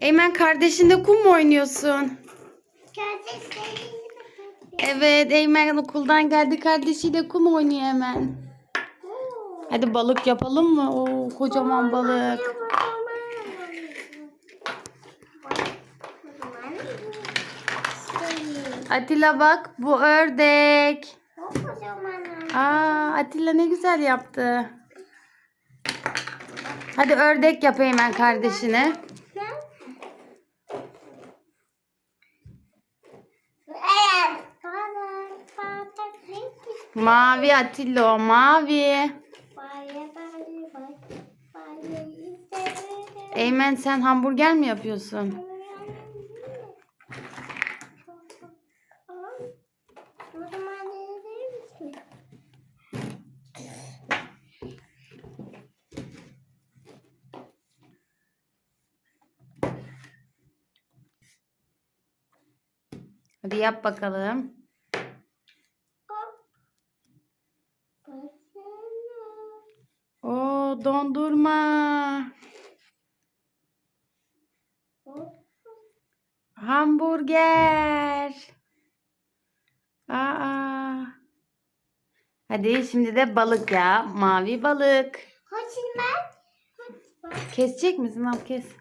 Eymen kardeşinle kum mu oynuyorsun? Evet Eymen okuldan geldi kardeşiyle kum oynuyor hemen. Hadi balık yapalım mı? Oo kocaman balık. Atilla bak bu ördek. Aa Atilla ne güzel yaptı. Hadi ördek yap Eymen kardeşine. Mavi Atilla o mavi. Eymen sen hamburger mi yapıyorsun? Hadi yap bakalım. O dondurma. Hamburger. Aa. Hadi şimdi de balık ya. Mavi balık. Kesecek misin? Al kes.